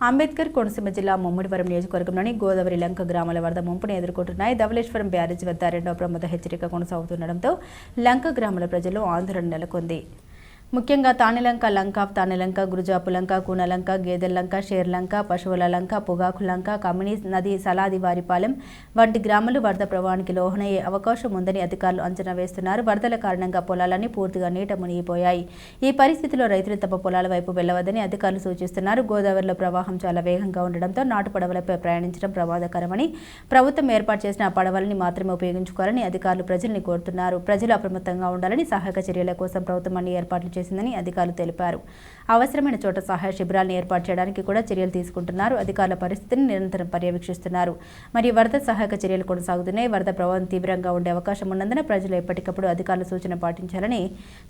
అంబేద్కర్ కోనసీమ జిల్లా ముమ్మిడివరం నియోజకవర్గంలోని గోదావరి లంక గ్రామాల వరద ముంపును ఎదుర్కొంటున్నాయి ధవళేశ్వరం బ్యారేజ్ వద్ద రెండవ ప్రమాద హెచ్చరిక కొనసాగుతుండటంతో లంక గ్రామాల ప్రజల్లో ఆందోళన నెలకొంది. ముఖ్యంగా తానిలంక లంక తానిలంక గురుజాపు లంక కూనలంక గేదెల్లంక షేర్లంక పశువుల లంక పొగాకు లంక కమినీ నది సలాది వారిపాలెం వంటి గ్రామాలు వరద ప్రవాహానికి లోహనయ్యే అవకాశం ఉందని అధికారులు అంచనా వేస్తున్నారు. వరదల కారణంగా పొలాలన్నీ పూర్తిగా నీట మునిగిపోయాయి. ఈ పరిస్థితిలో రైతులు తమ పొలాల వైపు వెళ్ళవద్దని అధికారులు సూచిస్తున్నారు. గోదావరిలో ప్రవాహం చాలా వేగంగా ఉండడంతో నాటు పడవలపై ప్రయాణించడం ప్రమాదకరమని ప్రభుత్వం ఏర్పాటు చేసిన పడవలని మాత్రమే ఉపయోగించుకోవాలని అధికారులు ప్రజల్ని కోరుతున్నారు. ప్రజలు అప్రమత్తంగా ఉండాలని సహాయక చర్యల కోసం ప్రభుత్వం అన్ని ఏర్పాట్లు చేసిందని అధికారులు తెలిపారు. అవసరమైన చోట సహాయ శిబిరాలను ఏర్పాటు చేయడానికి కూడా చర్యలు తీసుకుంటున్నారు. అధికారుల పరిస్థితిని నిరంతరం పర్యవేక్షిస్తున్నారు. మరియు వరద సహాయక చర్యలు కొనసాగుతున్నాయి వరద ప్రభావం తీవ్రంగా ఉండే అవకాశం ఉన్నందున ప్రజలు ఎప్పటికప్పుడు అధికారుల సూచన పాటించాలని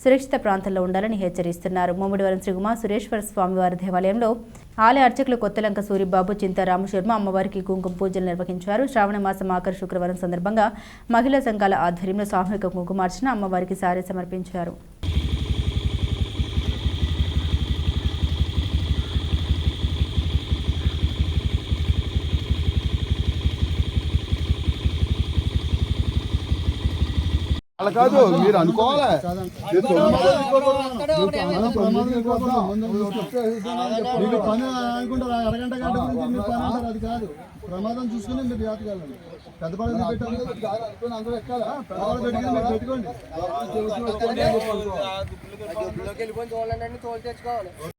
సురక్షిత ప్రాంతాల్లో ఉండాలని హెచ్చరిస్తున్నారు. ముమ్మడివరం శ్రీ ఉమా సురేశ్వర స్వామివారి దేవాలయంలో ఆలయ అర్చకులు కొత్తలంక సూరిబాబు చింత రామశర్మ అమ్మవారికి కుంకుమ పూజలు నిర్వహించారు. శ్రావణ మాసం ఆఖరి శుక్రవారం సందర్భంగా మహిళా సంఘాల ఆధ్వర్యంలో సామూహిక కుంకుమార్చన అమ్మవారికి సారీ సమర్పించారు. అలా కాదు మీరు అనుకోవాలి మీరు పని అనుకుంటారు అరగంట గంట గురించి మీరు పని అంటారు అది కాదు ప్రమాదం చూసుకుని మీరు జాతకు వెళ్ళండి పెద్ద పడవ పెట్టాలి అందరూ ఎక్కాలా పెద్దవాళ్ళు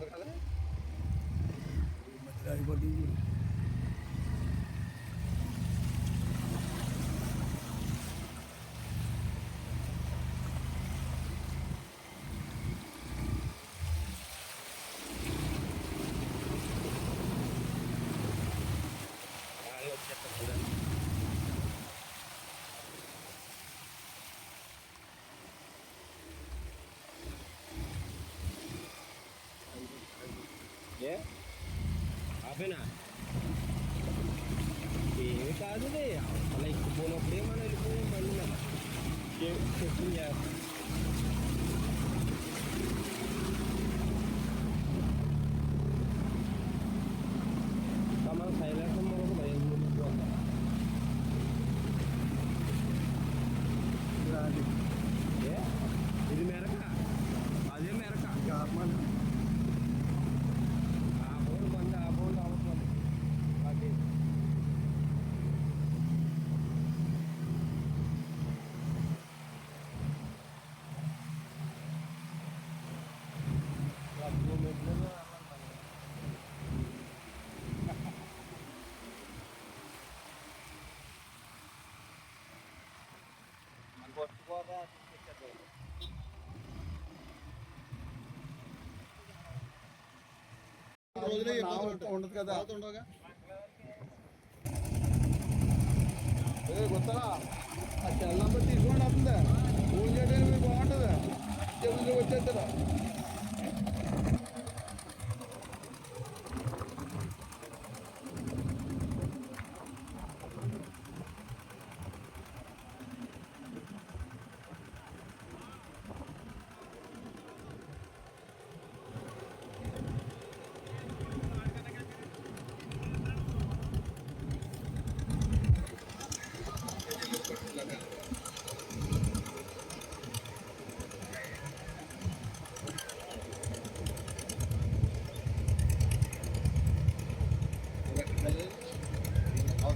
పెట్టుకుని మీరు పెట్టుకోండి వెళ్ళిపోయి తోలండి తోలు తెచ్చుకోవాలి ఆపేనా ఏమి కాదు అలా ఎక్కిపోయినప్పుడే మనం వెళ్ళిపోయాం బండి మీద చెప్పింది చేస్తాం మనం సైలెంట్ మనం భయం ఏ ఇది మెరక అదే మెరక ఆ ఫోన్ బంద్ ఆ ఫోన్ రావట్లేదు అది రోజులే ఉండదు కదా ఏ కొత్తగా ఆ సెల్ తీసుకోండి వస్తుందా ఫోన్ చేయడానికి మీకు బాగుంటుందా. చెబుతూ వచ్చేస్తారా?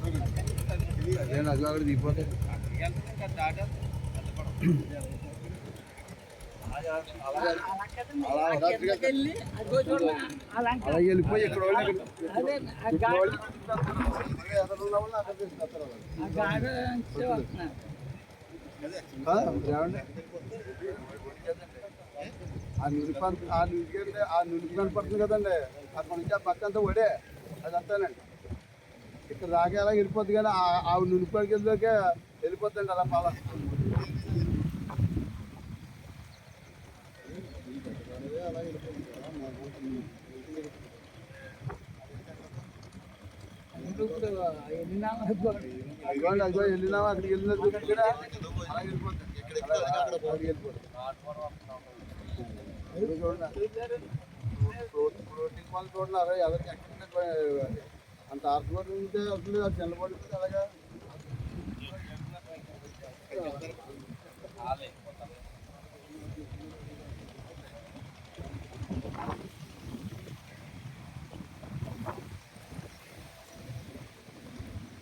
అదే అది అక్కడ దిగిపోతే అలా వెళ్ళిపోయి ఇక్కడ ఆ, ఏమండి? ఆ నులిపి ఆ నులిపి కనపడుతుంది కదండి అక్కడ నుంచి ఆ పక్క అంతా ఒడే అది అంతానండి ఇక్కడ దాకా ఎలా వెళ్ళిపోద్ది కానీ ఆ- ఆ నులిపడికి వెళ్ళాకే వెళ్ళిపోద్దండి అలా పాల అదిగోండి అదిగో వెళ్ళినామా అక్కడికి వెళ్ళిన చూపించడా అలా వెళ్ళిపోతుంది అలా అక్కడికి వెళ్ళిపోతుంది చూడండి. ప్రోటీన్ ప్రోటీన్ వాళ్ళు చూడన్నారు ఎవరికి ఎక్కడ అంత ఆర్థిక ఉంటే వస్తుంది అది చిన్నపడుతుంది అలాగా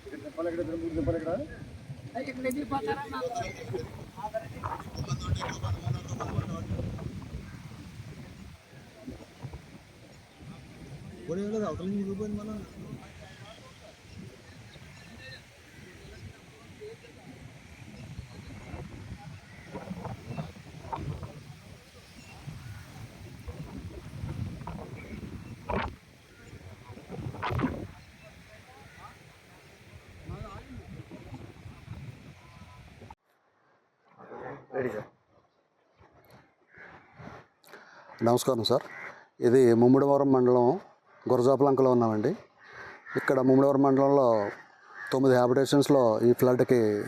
ఇక్కడ చెప్పాలి ఇక్కడ ఇద్దరు మూడు చెప్పాలి ఇక్కడ అవతల మిగిలిపోయింది మనం నమస్కారం సార్. ఇది ముమ్మిడివరం మండలం గురజాపలంకలో ఉన్నామండి. ఇక్కడ ముమ్మిడివరం మండలంలో తొమ్మిది హ్యాబిటేషన్స్లో ఈ ఫ్లడ్కి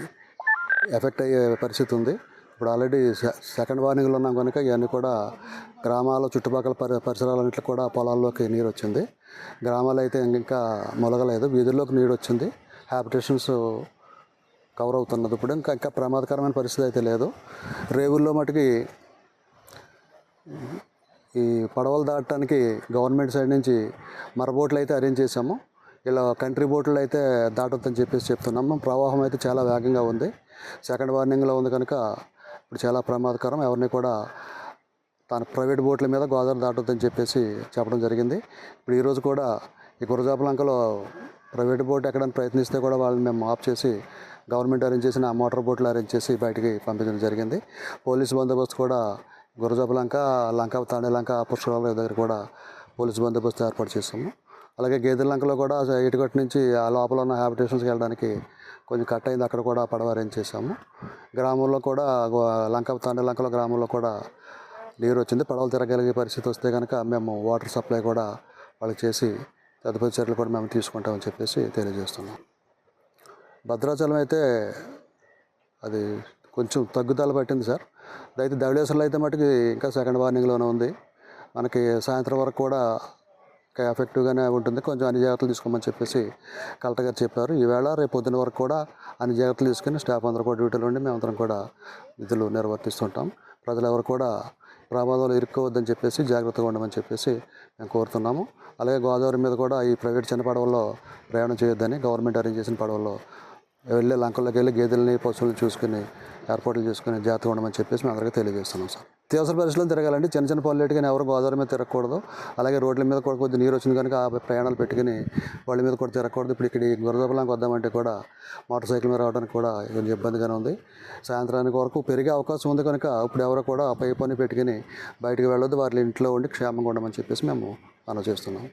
ఎఫెక్ట్ అయ్యే పరిస్థితి ఉంది. ఇప్పుడు ఆల్రెడీ సె- సెకండ్ వార్నింగ్లో ఉన్నాం కనుక ఇవన్నీ కూడా గ్రామాల చుట్టుపక్కల పరి పరిసరాలన్నింటికి కూడా పొలాల్లోకి నీరు వచ్చింది. గ్రామాలు అయితే ఇంకా మొలగలేదు. వీధుల్లోకి నీరు వచ్చింది. హ్యాబిటేషన్స్ కవర్ అవుతున్నది ఇప్పుడు. ఇంకా ఇంకా ప్రమాదకరమైన పరిస్థితి అయితే లేదు. రేవుల్లో మటుకి ఈ పడవలు దాటడానికి గవర్నమెంట్ సైడ్ నుంచి మరబోట్లు అయితే అరేంజ్ చేసాము ఇలా కంట్రీ బోట్లు అయితే దాటొద్దని చెప్పేసి చెప్తున్నాము. ప్రవాహం అయితే చాలా వేగంగా ఉంది. సెకండ్ వార్నింగ్లో ఉంది కనుక ఇప్పుడు చాలా ప్రమాదకరం. ఎవరిని కూడా తన ప్రైవేట్ బోట్ల మీద గోదావరి దాటొద్దని చెప్పేసి చెప్పడం జరిగింది. ఇప్పుడు ఈరోజు కూడా ఈ గురజాపలంకలో ప్రైవేట్ బోట్ ఎక్కడానికి ప్రయత్నిస్తే కూడా వాళ్ళని మేము ఆఫ్ చేసి గవర్నమెంట్ అరేంజ్ చేసిన ఆ మోటార్ బోట్లు అరేంజ్ చేసి బయటికి పంపించడం జరిగింది. పోలీస్ బందోబస్తు కూడా గురజాపలంక లంక తాండే లంక పుష్కరాల దగ్గర కూడా పోలీస్ బందోబస్తు ఏర్పాటు చేస్తాము అలాగే గేదెల లంకలో కూడా ఇటుకట్టు నుంచి ఆ లోపల ఉన్న హ్యాబిటేషన్స్కి వెళ్ళడానికి కొంచెం కట్ అయింది. అక్కడ కూడా పడవ అరేంజ్ చేసాము గ్రామంలో కూడా లంక తాండే లంకలో గ్రామంలో కూడా నీరు వచ్చింది. పడవలు తిరగలిగే పరిస్థితి వస్తే కనుక మేము వాటర్ సప్లై కూడా వాళ్ళకి చేసి తదుపరి చర్యలు కూడా మేము తీసుకుంటామని చెప్పేసి తెలియజేస్తున్నాం. భద్రాచలం అయితే అది కొంచెం తగ్గుదల పట్టింది సార్. అయితే ధవళేశ్వరంలో అయితే మటుకు ఇంకా సెకండ్ వార్నింగ్లోనే ఉంది. మనకి సాయంత్రం వరకు కూడా ఇంకా ఎఫెక్టివ్గానే ఉంటుంది. కొంచెం అన్ని జాగ్రత్తలు తీసుకోమని చెప్పేసి కలెక్టర్ గారు చెప్పారు. ఈవేళ రేపు పొద్దున వరకు కూడా అన్ని జాగ్రత్తలు తీసుకుని స్టాఫ్ అందరూ కూడా డ్యూటీలో ఉండి మేమందరం కూడా విధులు నిర్వర్తిస్తుంటాం. ప్రజలు ఎవరు కూడా ప్రమాదంలో ఇరుక్కోవద్దని చెప్పేసి జాగ్రత్తగా ఉండమని చెప్పేసి మేము కోరుతున్నాము. అలాగే గోదావరి మీద కూడా ఈ ప్రైవేట్ చిన్న పడవల్లో ప్రయాణం చేయొద్దని గవర్నమెంట్ అరేంజ్ చేసిన పడవల్లో వెళ్ళి లంకల్లోకి వెళ్ళి గేదెలని పశువులను చూసుకుని ఏర్పాట్లు చేసుకుని జాతి ఉండమని చెప్పేసి మేము అందరికీ తెలియజేస్తున్నాం సార్. అత్యవసర పరిస్థితుల్లో తిరగాలండి చిన్న చిన్న పనులు కానీ ఎవరు గోదావరి మీద తిరగకూడదు. అలాగే రోడ్ల మీద కూడా కొద్ది నీరు వచ్చింది కనుక ఆ ప్రయాణాలు పెట్టుకుని వాళ్ళ మీద కూడా తిరగకూడదు. ఇప్పుడు ఇక్కడ గురదపలంకి వద్దామంటే కూడా మోటార్ సైకిల్ మీద రావడానికి కూడా కొంచెం ఇబ్బందిగానే ఉంది. సాయంత్రానికి వరకు పెరిగే అవకాశం ఉంది కనుక ఇప్పుడు ఎవరు కూడా పై పని పెట్టుకుని బయటికి వెళ్ళొద్దు. వాళ్ళ ఇంట్లో ఉండి క్షేమంగా ఉండమని చెప్పేసి మేము మనం చేస్తున్నాం